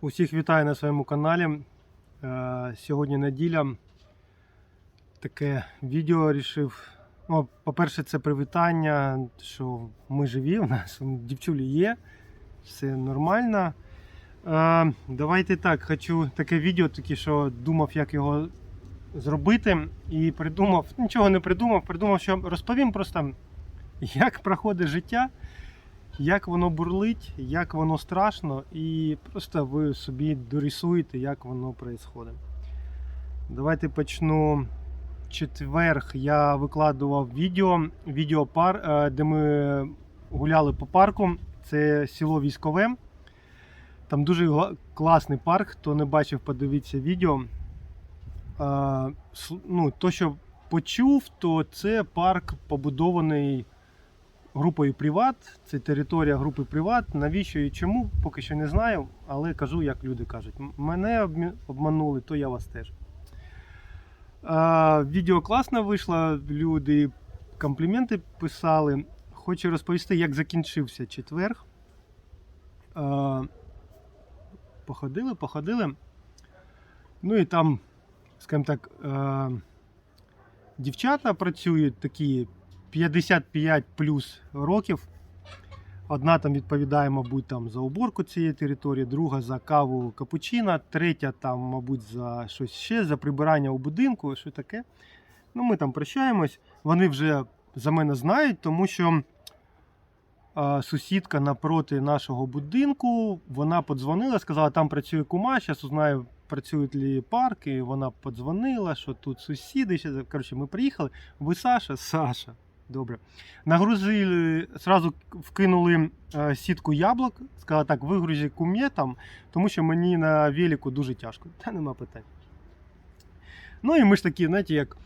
Усіх вітаю на своєму каналі. Е, Сьогодні неділя. Таке відео вирішив. Ну, по-перше, це привітання, що ми живі, у нас дівчулі є, все нормально. Е, Давайте так, хочу таке відео, таке, що думав, як його зробити. І придумав, нічого не придумав, придумав, що розповім просто, як проходить життя як воно бурлить, як воно страшно, і просто ви собі дорисуєте, як воно відбувається. Давайте почну. Четверг я викладував відео, відеопар, е, де ми гуляли по парку. Це село Військове. Там дуже класний парк. Хто не бачив, подивіться відео. Е, Ну, то, що почув, то це парк побудований групою Приват. Це територія групи Приват. Навіщо і чому, поки що не знаю, але кажу, як люди кажуть. Мене обманули, то я вас теж. Відео класно вийшло, люди компліменти писали. Хочу розповісти, як закінчився четверг. Походили, походили. Ну і там, скажімо так, дівчата працюють такі 55 плюс років. Одна там відповідає, мабуть, там за уборку цієї території, друга за каву капучино, третя там, мабуть, за щось ще, за прибирання у будинку, що таке. Ну, ми там прощаємось. Вони вже за мене знають, тому що а, сусідка напроти нашого будинку, вона подзвонила, сказала, там працює кума, зараз узнаю, працюють ли парки. Вона подзвонила, що тут сусіди. Ще... Коротше, ми приїхали. Ви Саша? Саша. Добре. Нагрузили, зразу вкинули е, сітку яблук, сказали так, вигрузі кум'є там, тому що мені на велику дуже тяжко. Та нема питань. Ну і ми ж такі, знаєте, як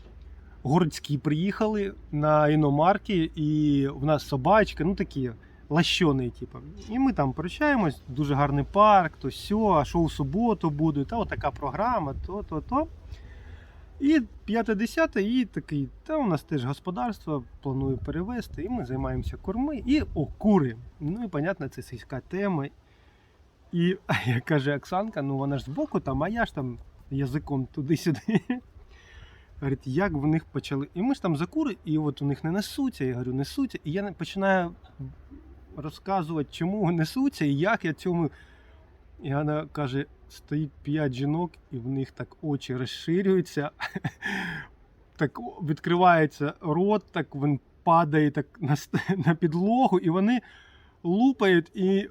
городські приїхали на іномарки, і в нас собачка, ну такі лащоні, типу. І ми там прощаємось, дуже гарний парк, то сьо, а що у суботу буде, та отака програма, то, то, то. І 5-10 і такий, та у нас теж господарство, планую перевезти, і ми займаємося корми. І о, кури. Ну і понятно, це сільська тема. І як каже Оксанка, ну вона ж збоку там, а я ж там язиком туди-сюди. Говорить, як в них почали. І ми ж там за кури, і от у них не несуться. Я говорю, несуться. І я починаю розказувати, чому несуться і як я цьому. І вона каже: стоїть п'ять жінок, і в них так очі розширюються, так відкривається рот, так він падає так на, на підлогу, і вони лупають і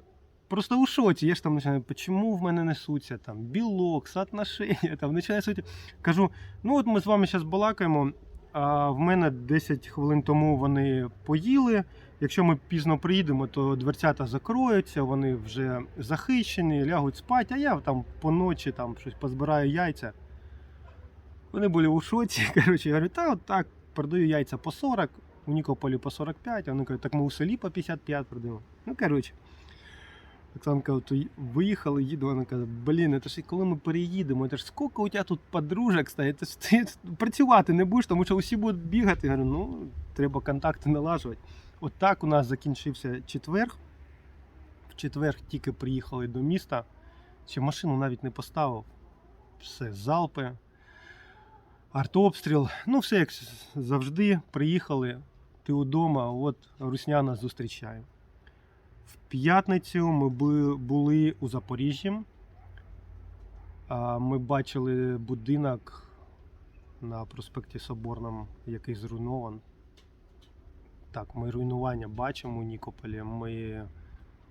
просто у шоці. Я ж там починаю, чому в мене несуться там білок, соотношення, там починаю сути. Кажу, ну от ми з вами зараз балакаємо. А в мене 10 хвилин тому вони поїли. Якщо ми пізно приїдемо, то дверцята закроються, вони вже захищені, лягуть спати, а я там по ночі там щось позбираю яйця. Вони були у шоці. Коротше, я говорю, та от так, продаю яйця по 40, у Нікополі по 45, а вони кажуть, так ми у селі по 55 продаємо. Ну, коротше. Оксанка от виїхала, їду, вона каже, блін, це ж коли ми переїдемо, це ж скільки у тебе тут подружок стоїть, це ж ти працювати не будеш, тому що усі будуть бігати. Я говорю, ну, треба контакти налажувати. От у нас закінчився четверг. В четверг тільки приїхали до міста. Ще машину навіть не поставив. Все, залпи, артобстріл. Ну, все як завжди. Приїхали. Ти вдома, от Русняна зустрічає. В п'ятницю ми були у Запоріжжі. Ми бачили будинок на проспекті Соборному, який зруйнований. Так, ми руйнування бачимо у Нікополі. Ми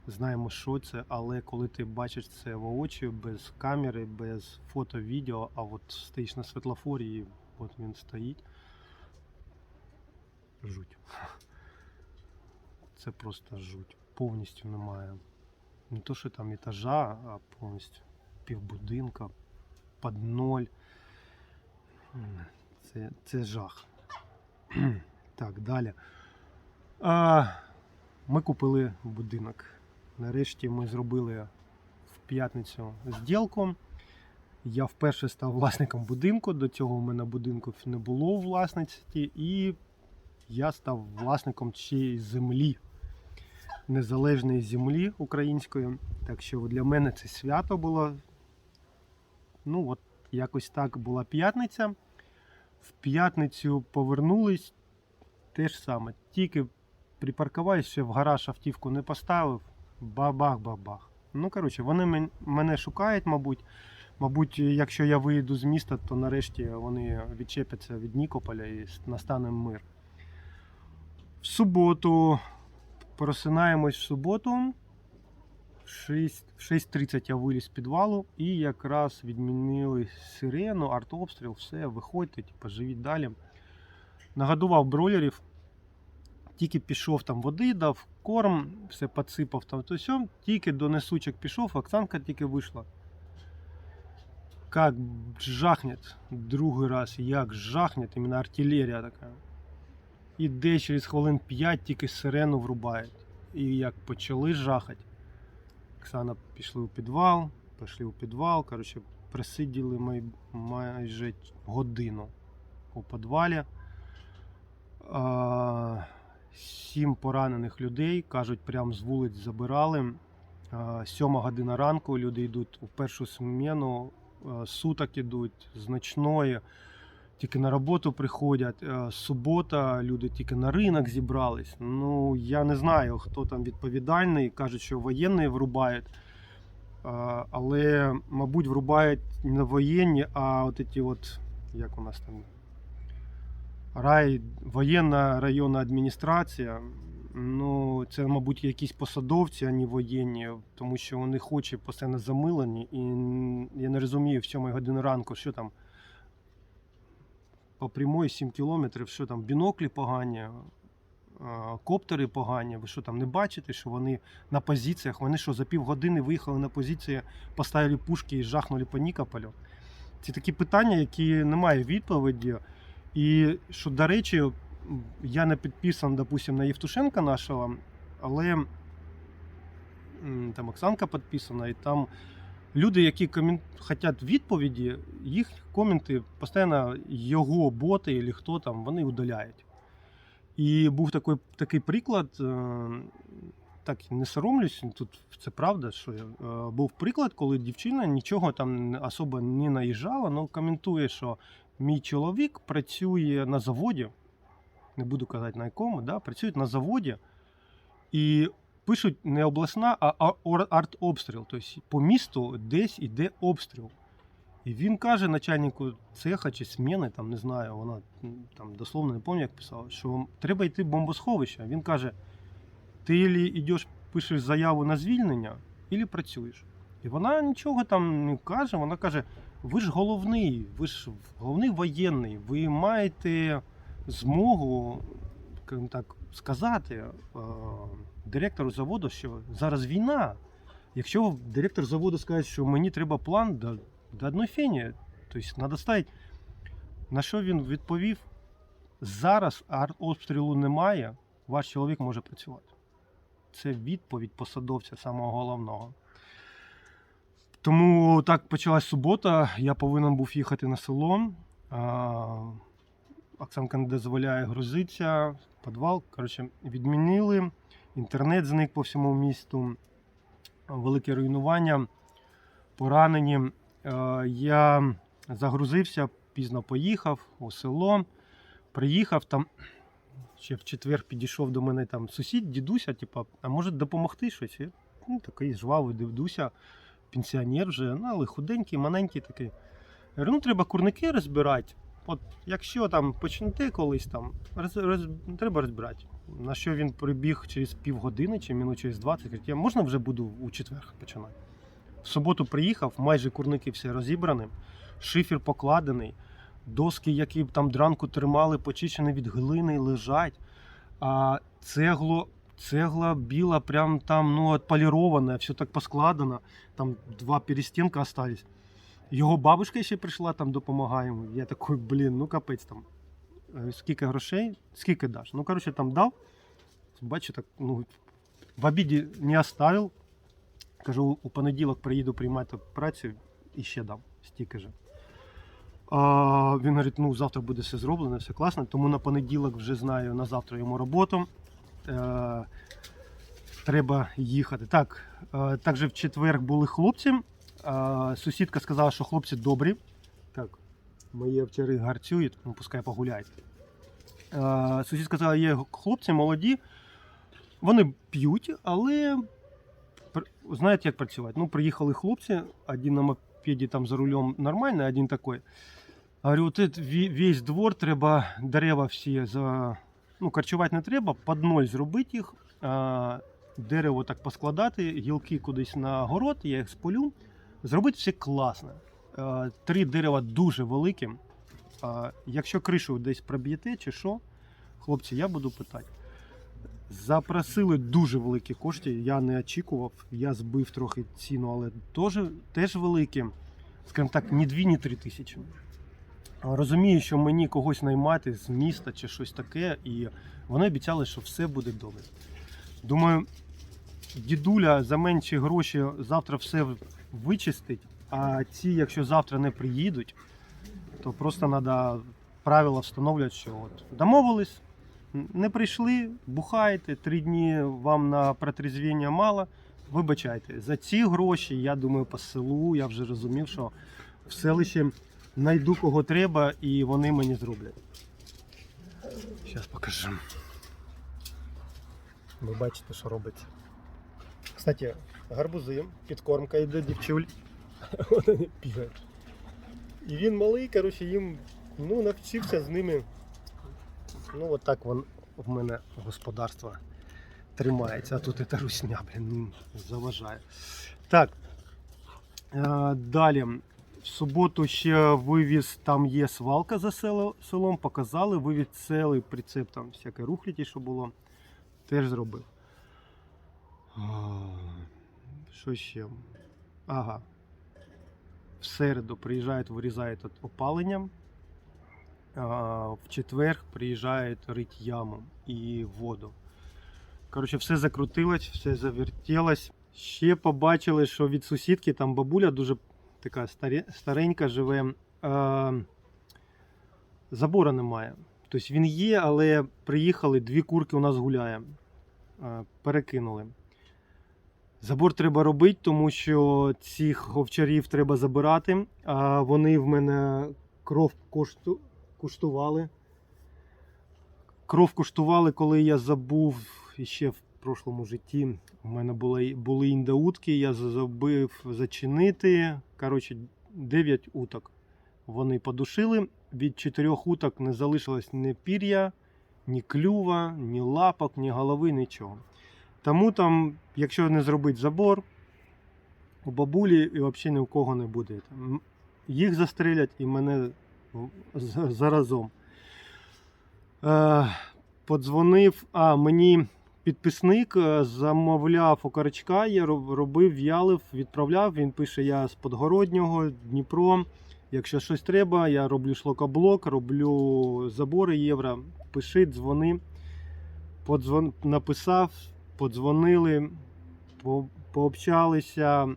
знаємо, що це, але коли ти бачиш це воочию, без камери, без фото, відео, а от стоїш на світлофорі, і от він стоїть. Жуть. Це просто жуть. Повністю немає. Не то, що там етажа, а повністю півбудинка, під ноль. Це, це жах. Так, далі. А, ми купили будинок. Нарешті ми зробили в п'ятницю зділку. Я вперше став власником будинку. До цього в мене будинку не було у власності, і я став власником цієї землі. незалежної землі української. Так що для мене це свято було. Ну, от якось так була п'ятниця. В п'ятницю повернулись те ж саме. Тільки припаркувався, в гараж автівку не поставив. Бабах-бабах. Ну, коротше, вони мене шукають, мабуть. Мабуть, якщо я виїду з міста, то нарешті вони відчепяться від Нікополя і настане мир. В суботу просинаємось в суботу. В 6.30 я виліз з підвалу і якраз відмінили сирену, артобстріл, все, виходьте, типу, живіть далі. Нагодував бройлерів, тільки пішов там води, дав корм, все підсипав там то сьом, тільки до несучок пішов, Оксанка тільки вийшла. Как жахнет другий раз, як жахнет, іменно артилерія така. І де через хвилин 5 тільки сирену врубають. І як почали жахати. Оксана пішли у підвал, пішли у підвал. Коротше, присиділи ми майже годину у підвалі. А, Сім поранених людей, кажуть, прямо з вулиць забирали. Сьома година ранку люди йдуть у першу зміну, суток ідуть з ночної, тільки на роботу приходять. Субота, люди тільки на ринок зібрались. Ну, я не знаю, хто там відповідальний. Кажуть, що воєнні врубають. Але, мабуть, врубають не воєнні, а от ці от, як у нас там, рай, воєнна районна адміністрація. Ну, це, мабуть, якісь посадовці, а не воєнні, тому що у них очі постійно замилені, і я не розумію в 7 години ранку, що там по прямой 7 кілометрів, що там біноклі погані, коптери погані. Ви що там не бачите, що вони на позиціях? Вони що за півгодини виїхали на позиції, поставили пушки і жахнули по Нікополю? Це такі питання, які не мають відповіді. І що, до речі, я не підписаний, допустим, на Євтушенка нашого, але там Оксанка підписана, і там люди, які комін... хочуть відповіді, їх коменти постійно його боти, або хто там, вони удаляють. І був такий, такий приклад, е, так не соромлюсь, тут це правда, що я, е, був приклад, коли дівчина нічого там особо не наїжджала, але коментує, що мій чоловік працює на заводі, не буду казати на якому, да, працює на заводі і пишуть не обласна, а артобстріл. Тобто по місту десь іде обстріл. І він каже начальнику цеха чи сміни, там не знаю, вона там дословно не пам'ятаю, як писала, що треба йти в бомбосховище. Він каже: ти йдеш, пишеш заяву на звільнення, ілі працюєш. І вона нічого там не каже, вона каже: ви ж головний, ви ж головний воєнний, ви маєте змогу так, сказати е, директору заводу, що зараз війна. Якщо директор заводу скаже, що мені треба план, да, да одної фені. Тобто треба ставити. На що він відповів? Зараз артобстрілу немає, ваш чоловік може працювати. Це відповідь посадовця самого головного. Тому так почалась субота. Я повинен був їхати на село. Оксанка не дозволяє грузитися підвал. Коротше, відмінили. Інтернет зник по всьому місту. Велике руйнування, поранені. Я загрузився, пізно поїхав у село. Приїхав там. Ще в четвер підійшов до мене там сусід, дідуся, типу, а може допомогти щось? Ну, такий жвавий дивдуся, пенсіонер вже, ну, але худенький, маленький такий. Я говорю, ну треба курники розбирати. От якщо там почнете колись там, роз, роз, треба розбирати. На що він прибіг через півгодини чи минут через 20, каже, я можна вже буду у четвер починати. В суботу приїхав, майже курники всі розібрані, шифер покладений, доски, які там дранку тримали, почищені від глини, лежать. А цегло, цегла біла, прям там ну, отполірована, все так поскладено. Там два перестінка остались. Його бабушка ще прийшла, там допомагає йому. Я такий, блін, ну капець там. Е, Скільки грошей, скільки даш? Ну, коротше, там дав. Бачу, так, ну, в обіді не оставив. Кажу, у понеділок приїду приймати працю і ще дам стільки же. А, він говорить, ну завтра буде все зроблено, все класно. Тому на понеділок вже знаю на завтра йому роботу. Е, треба їхати. Так, е, також в четвер були хлопці. Е, Сусідка сказала, що хлопці добрі. Так, мої овчари гарцюють, ну пускай погуляють. Сусідка сказала, є хлопці молоді, вони п'ють, але знаєте, як працювати. Ну, приїхали хлопці, один на мопеді там за рулем нормальний, один такой. Говорю, от весь двор треба дерева всі за. Ну, корчувати не треба, під ноль зробити їх, дерево так поскладати, гілки кудись на город, я їх сполю. Зробити все класно. Три дерева дуже великі. Якщо кришу десь проб'єте чи що, хлопці, я буду питати. Запросили дуже великі кошти, я не очікував, я збив трохи ціну, але теж, теж великі. Скажімо так, ні дві, ні три тисячі. Розумію, що мені когось наймати з міста чи щось таке, і вони обіцяли, що все буде добре. Думаю, дідуля за менші гроші завтра все вичистить, а ці, якщо завтра не приїдуть, то просто треба правила встановлювати, що от домовились, не прийшли, бухаєте, три дні вам на протрезвіння мало. Вибачайте, за ці гроші, я думаю, по селу я вже розумів, що в селищі знайду кого треба, і вони мені зроблять. Зараз покажу. Ви бачите, що робиться. Кстати, гарбузи, підкормка йде дівчуль. Вони бігають. І він малий, коротше, їм ну, навчився з ними. Ну, от в мене господарство тримається, а тут і та русня, блін, заважає. Так. Е, далі. В суботу ще вивіз, там є свалка за село, селом, показали, вивіз цілий прицеп, там всяке рухляті, що було, теж зробив. Що ще? Ага. В середу приїжджають, вирізають опалення. В четвер приїжджають рить яму і воду. Коротше, все закрутилось, все завертілось. Ще побачили, що від сусідки там бабуля дуже така старенька живе. Забора немає. Тобто він є, але приїхали, дві курки у нас гуляє. Перекинули. Забор треба робити, тому що цих овчарів треба забирати. А вони в мене кров кошту... куштували. Кров куштували, коли я забув ще в прошлому житті. У мене були, були індоутки, я забив зачинити. Коротше, 9 уток вони подушили. Від 4 уток не залишилось ні пір'я, ні клюва, ні лапок, ні голови, нічого. Тому там, якщо не зробити забор, у бабулі і взагалі ні у кого не буде. Їх застрелять і мене заразом. Е, подзвонив, а мені підписник е, замовляв окорочка, я робив, в'ялив, відправляв. Він пише: я з Подгороднього, Дніпро. Якщо щось треба, я роблю шлокоблок, роблю забори євро. Пиши, дзвони. Подзвон... Написав, подзвонили, по... пообщалися.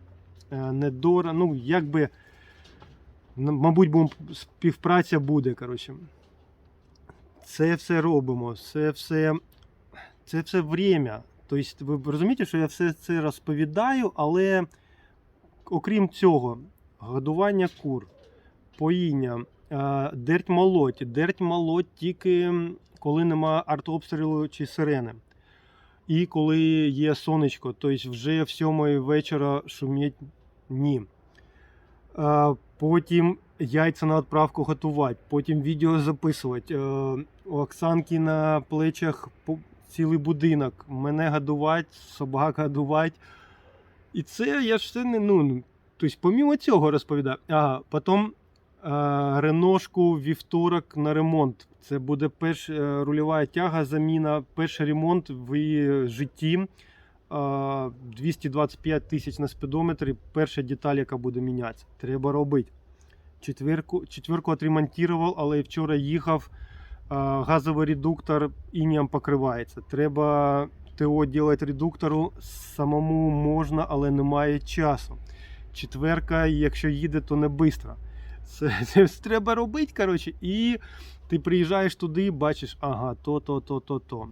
е, Недора. Ну, якби, мабуть, бум- співпраця буде. Коротше. Це все робимо, це все, це все время. Тобто, ви розумієте, що я все це розповідаю, але окрім цього, годування кур, поїння, е, дерть молоть. Дерть молоть тільки коли нема артобстрілу чи сирени. І коли є сонечко, тобто вже в сьомої вечора шуміть ні. Е, Потім яйця на відправку готувати, потім відео записувати. Е, У Оксанки на плечах цілий будинок. Мене годувати, собак годувати. І це я ж все не. Ну, тобто, помімо цього розповідаю. А потім е, реношку вівторок на ремонт. Це буде перша е, рульова тяга, заміна, перший ремонт в житті. Е, 225 тисяч на спідометрі. Перша деталь, яка буде мінятися. Треба робити. Четверку, четверку отремонтував, але вчора їхав. Газовий редуктор інієм покривається. Треба ТО робити редуктору самому можна, але немає часу. Четверка, якщо їде, то не швидко. Це, це треба робити, коротше, і ти приїжджаєш туди, бачиш, ага, то, то, то, то, то.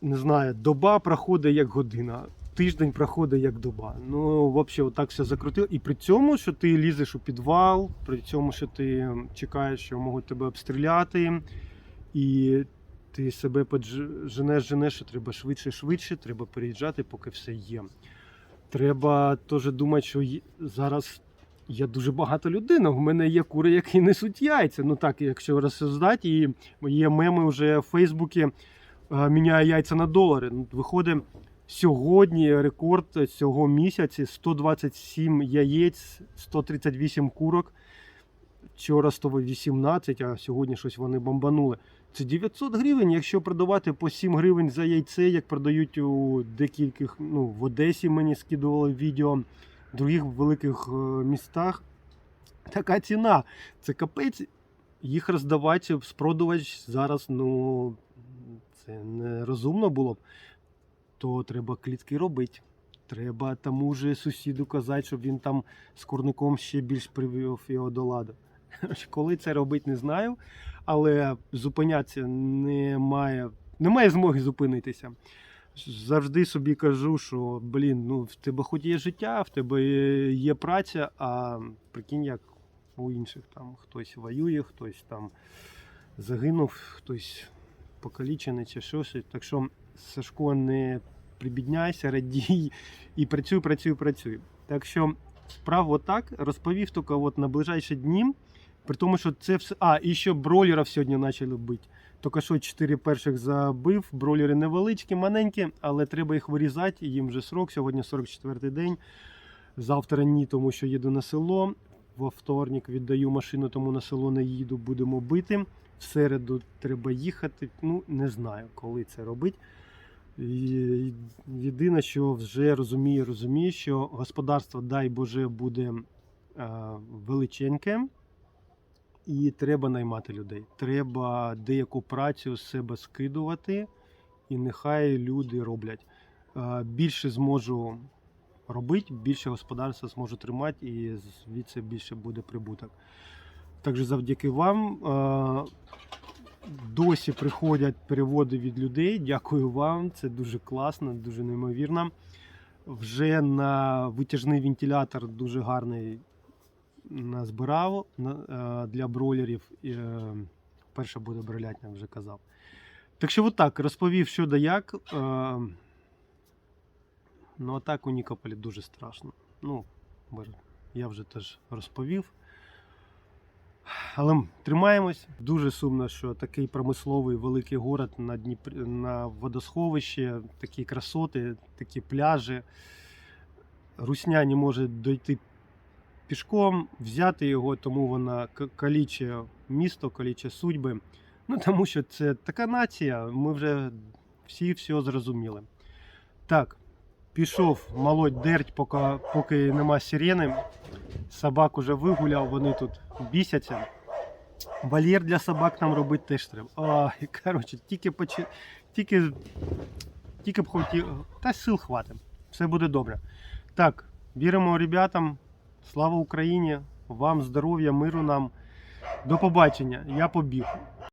не знаю, доба проходить як година, тиждень проходить як доба. Ну, взагалі, отак все закрутило. І при цьому, що ти лізеш у підвал, при цьому, що ти чекаєш, що можуть тебе обстріляти, і ти себе подж- женеш, що треба швидше, швидше, треба переїжджати, поки все є. Треба теж думати, що зараз є дуже багато людина. В мене є кури, які несуть яйця. Ну так, якщо розсуждати, і є меми вже в Фейсбуці е, міняє яйця на долари. Ну, Виходить сьогодні рекорд цього місяця 127 яєць, 138 курок. Вчора 118, а сьогодні щось вони бомбанули. Це 900 гривень, якщо продавати по 7 гривень за яйце, як продають у декількох, ну, в Одесі мені скидували відео, в других великих е, містах. Така ціна. Це капець. Їх роздавати, спродувати зараз, ну, це нерозумно було б. То треба клітки робити. Треба тому же сусіду казати, щоб він там з курником ще більш привів його до ладу. Коли це робити, не знаю. Але зупинятися немає, немає змоги зупинитися. Завжди собі кажу, що блін, ну в тебе хоч є життя, в тебе є праця, а прикинь, як у інших там хтось воює, хтось там загинув, хтось покалічений чи щось. Так що, Сашко, не прибідняйся, радій і працюй, працюй, працюй. Так що справа отак розповів тільки от на ближайші дні. При тому, що це все. А, і ще бройлерів сьогодні почали бити. Тільки що 4 перших забив. Бройлери невеличкі, маленькі, але треба їх вирізати. Їм вже срок. Сьогодні 44-й день. Завтра ні, тому що їду на село. Во вторник віддаю машину, тому на село не їду, будемо бити. В середу треба їхати. Ну, не знаю, коли це робити. І Єдине, що вже розумію, розумію, що господарство, дай Боже, буде е, величеньке. І треба наймати людей. Треба деяку працю з себе скидувати, і нехай люди роблять. Е, Більше зможу робити, більше господарства зможу тримати, і звідси більше буде прибуток. Також завдяки вам е, досі приходять переводи від людей. Дякую вам. Це дуже класно, дуже неймовірно. Вже на витяжний вентилятор дуже гарний назбирав е, для бройлерів. Е, Перша буде бролятня, вже казав. Так що, отак, розповів, що да як. Ну, а так у Нікополі дуже страшно. Ну, я вже теж розповів. Але тримаємось. Дуже сумно, що такий промисловий великий город на Дніпр... на водосховище, такі красоти, такі пляжі. Русня не може дойти пішком, взяти його, тому вона к- калічує місто, калічує судьби. Ну, тому що це така нація, ми вже всі все зрозуміли. Так, пішов молоть дерть, поки, поки нема сирени. Собак уже вигуляв, вони тут бісяться. Вольєр для собак нам робити теж треба. Ой, коротше, тільки почи... тільки, тільки б хотів. Та сил хватить. Все буде добре. Так, віримо ребятам. Слава Україні! Вам здоров'я, миру нам. До побачення. Я побіг.